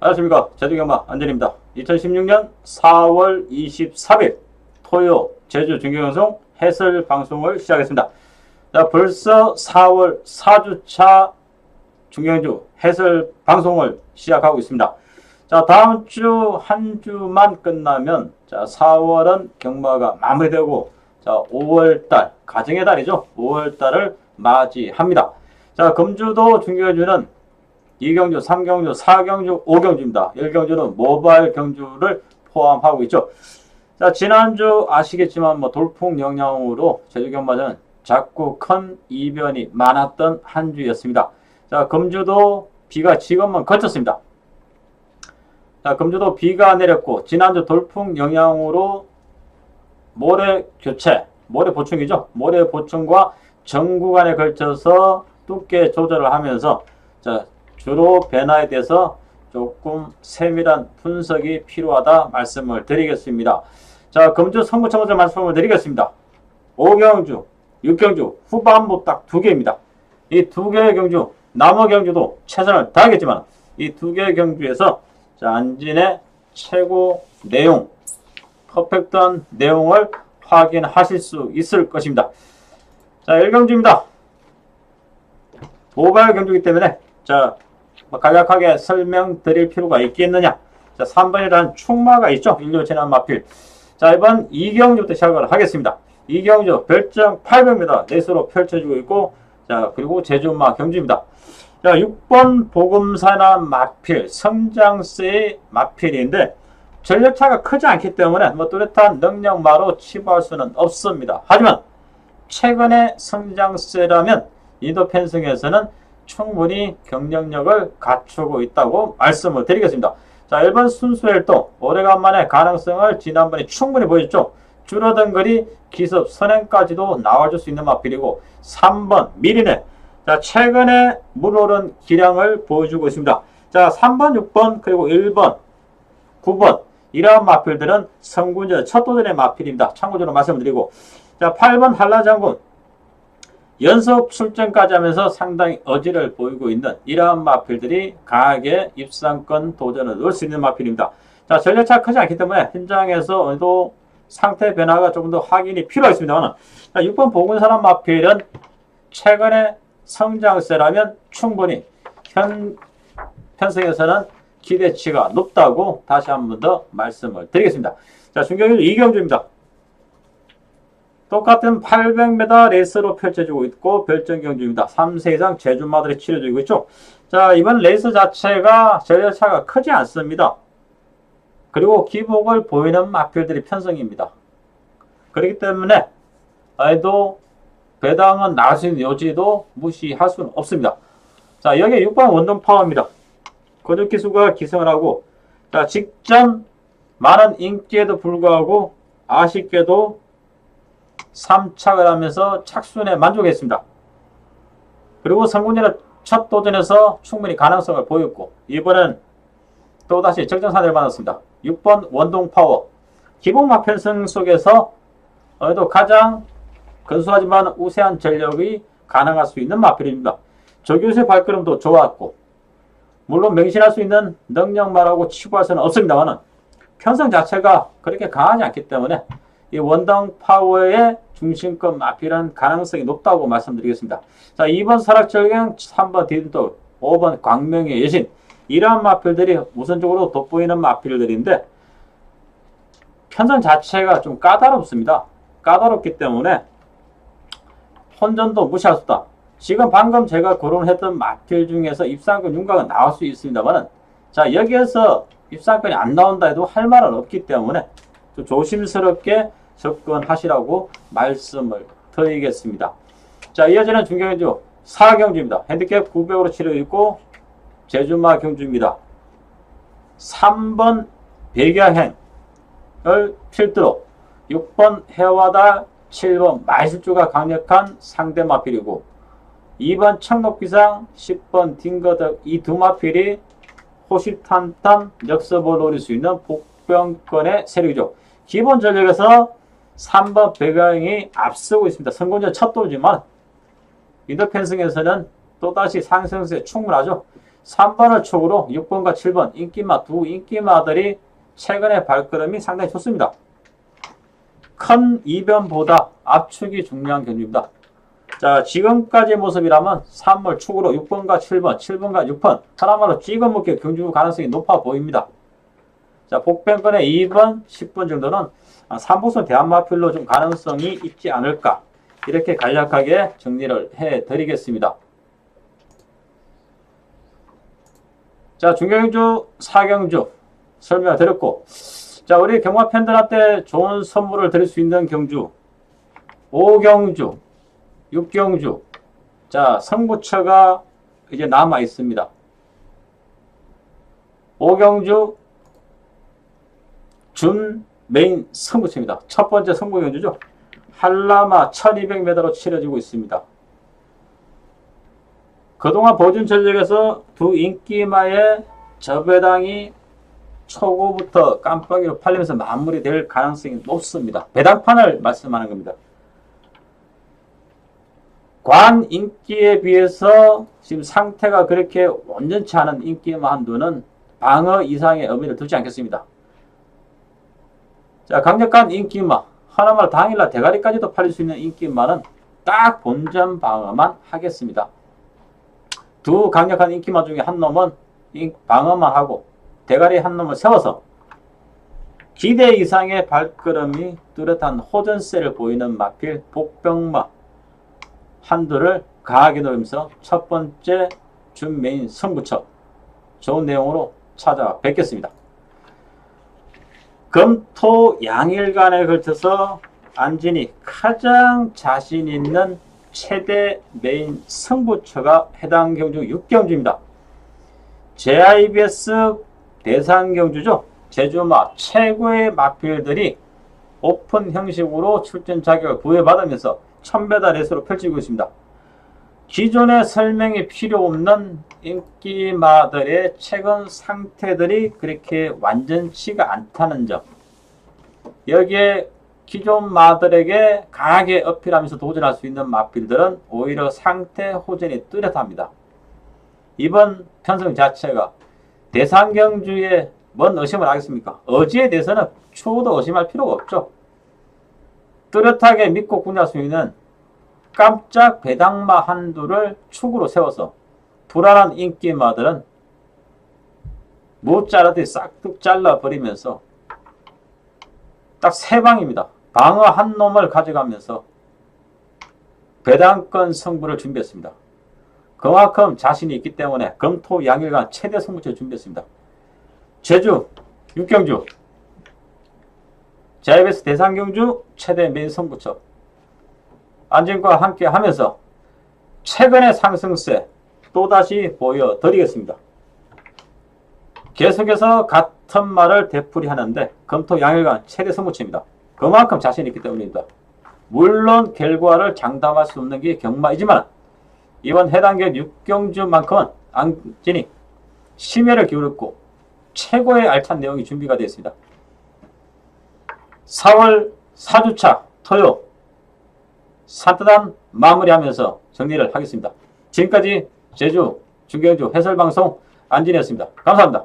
안녕하십니까. 제주경마 안전입니다. 2016년 4월 23일 토요 제주 중경영송 해설 방송을 시작했습니다. 자, 벌써 4월 4주차 중경주 해설 방송을 시작하고 있습니다. 자, 다음 주 한 주만 끝나면 자, 4월은 경마가 마무리되고 자, 5월 달 가정의 달이죠. 5월 달을 맞이합니다. 자, 금주도 중경주는 2경주, 3경주, 4경주, 5경주입니다. 1경주는 모바일 경주를 포함하고 있죠. 자, 지난주 아시겠지만 뭐 돌풍 영향으로 제주 경마는 자꾸 큰 이변이 많았던 한 주였습니다. 자, 금주도 비가 지금은 그쳤습니다. 자, 금주도 비가 내렸고 지난주 돌풍 영향으로 모래 교체, 모래 보충이죠. 모래 보충과 전 구간에 걸쳐서 두께 조절을 하면서 자, 주로 변화에 대해서 조금 세밀한 분석이 필요하다 말씀을 드리겠습니다. 자, 금주 선거 청구자 말씀을 드리겠습니다. 5경주, 6경주 후반부 딱 두 개입니다. 이 두 개의 경주, 남의 경주도 최선을 다하겠지만 이 두 개의 경주에서 자, 안진의 최고 내용, 퍼펙트한 내용을 확인하실 수 있을 것입니다. 자, 1경주입니다. 모바일 경주이기 때문에 자, 뭐 간략하게 설명드릴 필요가 있겠느냐. 자, 3번이라는 충마가 있죠. 인류 재난 마필. 자, 이번 이경주부터 시작을 하겠습니다. 이경주 별점 800m 레이스로 펼쳐지고 있고, 자, 그리고 제주마 경주입니다. 자, 6번 보금사나 마필, 성장세의 마필인데, 전력차가 크지 않기 때문에 뭐 뚜렷한 능력마로 치부할 수는 없습니다. 하지만 최근의 성장세라면 인도 펜싱에서는 충분히 경쟁력을 갖추고 있다고 말씀을 드리겠습니다. 자, 1번 순수일도 오래간만에 가능성을 지난번에 충분히 보였죠. 줄어든 거리 기습 선행까지도 나와줄 수 있는 마필이고 3번 미리네 자 최근에 물오른 기량을 보여주고 있습니다. 자 3번 6번 그리고 1번 9번 이러한 마필들은 성군전 첫 도전의 마필입니다. 참고적으로 말씀드리고 자 8번 한라장군 연속 출전까지 하면서 상당히 어지를 보이고 있는 이러한 마필들이 강하게 입상권 도전을 넣을 수 있는 마필입니다. 자, 전력차 크지 않기 때문에 현장에서 어느도 상태 변화가 조금 더 확인이 필요했습니다만, 6번 보건사람 마필은 최근에 성장세라면 충분히 현, 편성에서는 기대치가 높다고 다시 한 번 더 말씀을 드리겠습니다. 자, 중경일 이경주입니다. 똑같은 800m 레이스로 펼쳐지고 있고 별점 경주입니다. 3세 이상 제주마들이 치러지고 있죠. 자 이번 레이스 자체가 전력차가 크지 않습니다. 그리고 기복을 보이는 마필들이 편성입니다. 그렇기 때문에 아이도 배당은 나신 여지도 무시할 수는 없습니다. 자 여기 6번 원동 파워입니다. 근육 기수가 기승을 하고 자 직전 많은 인기에도 불구하고 아쉽게도 3착을 하면서 착순에 만족했습니다. 그리고 성군이는 첫 도전에서 충분히 가능성을 보였고 이번엔 또다시 적정산을 받았습니다. 6번 원동파워 기본마 편성 속에서 또 가장 근소하지만 우세한 전력이 가능할 수 있는 마필입니다. 조교수의 발걸음도 좋았고 물론 맹신할 수 있는 능력만하고 치부할 수는 없습니다만 편성 자체가 그렇게 강하지 않기 때문에 이 원당 파워의 중심권 마필은 가능성이 높다고 말씀드리겠습니다. 자, 2번 설악절경, 3번 디드돌, 5번 광명의 여신. 이러한 마필들이 우선적으로 돋보이는 마필들인데 편선 자체가 좀 까다롭습니다. 까다롭기 때문에 혼전도 무시할 수 없다. 지금 방금 제가 거론했던 마필 중에서 입상권 윤곽은 나올 수 있습니다만 자 여기에서 입상권이 안 나온다 해도 할 말은 없기 때문에 좀 조심스럽게 접근하시라고 말씀을 드리겠습니다. 자, 이어지는 중경주 4경주입니다. 핸디캡 900으로 치러 있고 제주마 경주입니다. 3번 백야행을 필두로 6번 해와달 7번 말실주가 강력한 상대 마필이고 2번 청록비상 10번 딩거덕 이 두 마필이 호시탄탄 역습을 노릴 수 있는 복병권의 세력이죠. 기본 전력에서 3번 배가영이 앞서고 있습니다. 선거전 첫 돌지만 인도펜승에서는 또다시 상승세 충분하죠. 3번을 축으로 6번과 7번 인기마 두 인기마들이 최근의 발걸음이 상당히 좋습니다. 큰 이변보다 압축이 중요한 경주입니다. 자, 지금까지의 모습이라면 3월 축으로 6번과 7번, 7번과 6번 하나마로 찍어먹게 경주 가능성이 높아 보입니다. 자, 복변권의 2번, 10번 정도는 3보선 대한마필로 좀 가능성이 있지 않을까 이렇게 간략하게 정리를 해 드리겠습니다. 자, 중경주, 사경주 설명을 드렸고 자, 우리 경마 팬들한테 좋은 선물을 드릴 수 있는 경주 5경주, 6경주 자, 성부처가 이제 남아 있습니다. 5경주 준 메인 성부처입니다. 첫 번째 성부 경주죠. 한라마 1200m로 치러지고 있습니다. 그동안 보준 전적에서 두 인기마의 저배당이 초고부터 깜빡이로 팔리면서 마무리될 가능성이 높습니다. 배당판을 말씀하는 겁니다. 관 인기에 비해서 지금 상태가 그렇게 온전치 않은 인기마 한도는 방어 이상의 의미를 두지 않겠습니다. 자, 강력한 인기마. 하나만 당일날 대가리까지도 팔릴 수 있는 인기마는 딱 본전 방어만 하겠습니다. 두 강력한 인기마 중에 한 놈은 방어만 하고 대가리 한 놈을 세워서 기대 이상의 발걸음이 뚜렷한 호전세를 보이는 마필 복병마 한두를 강하게 노리면서 첫 번째 준 메인 선부처 좋은 내용으로 찾아뵙겠습니다. 금토 양일간에 걸쳐서 안진이 가장 자신 있는 최대 메인 승부처가 해당 경주 6경주입니다. JIBS 대상 경주죠. 제주마 최고의 마필들이 오픈 형식으로 출전 자격을 부여받으면서 천배다 레이스로 펼치고 있습니다. 기존의 설명이 필요 없는 인기마들의 최근 상태들이 그렇게 완전치가 않다는 점. 여기에 기존 마들에게 강하게 어필하면서 도전할 수 있는 마필들은 오히려 상태 호전이 뚜렷합니다. 이번 편성 자체가 대상경주에 뭔 의심을 하겠습니까? 어지에 대해서는 추후도 의심할 필요가 없죠. 뚜렷하게 믿고 군할 수 있는 깜짝 배당마 한두를 축으로 세워서 불안한 인기마들은 못 자르듯이 싹둑 잘라버리면서 딱 세 방입니다. 방어 한 놈을 가져가면서 배당권 승부를 준비했습니다. 그만큼 자신이 있기 때문에 금토 양일간 최대 승부처를 준비했습니다. 제주, 육경주, JBS 대상경주 최대 메인 승부처 안진과 함께 하면서 최근의 상승세 또다시 보여드리겠습니다. 계속해서 같은 말을 되풀이하는데 금토 양일간 최대 승부처입니다. 그만큼 자신 있기 때문입니다. 물론 결과를 장담할 수 없는 게 경마이지만 이번 해당계 6경주만큼은 안진이 심혈을 기울였고 최고의 알찬 내용이 준비가 되어 있습니다. 4월 4주차 토요 산뜻한 마무리하면서 정리를 하겠습니다. 지금까지 제주 중경주 해설방송 안진이었습니다. 감사합니다.